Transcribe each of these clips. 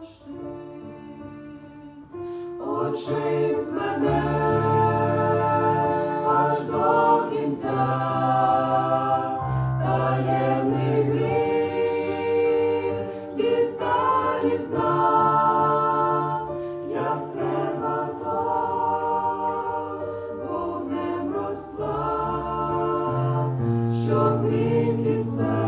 завжди, мене аж до кінця, таємний гріші дісталі зна, як треба то вогнем розплав, щоб гріх і.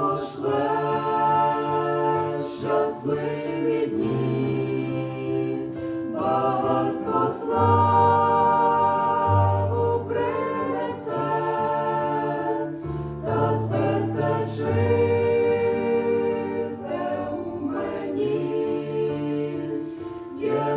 Якщо пошлеш щасливі дні, у мені. Є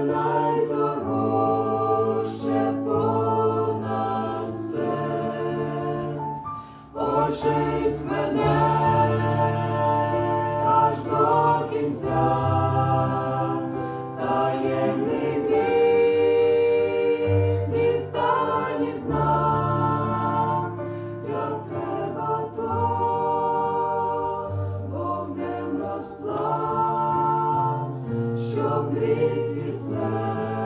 щоб гріх і серця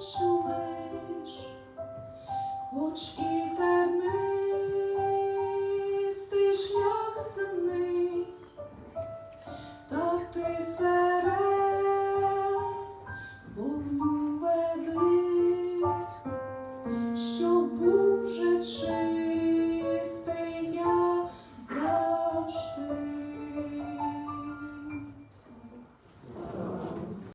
show.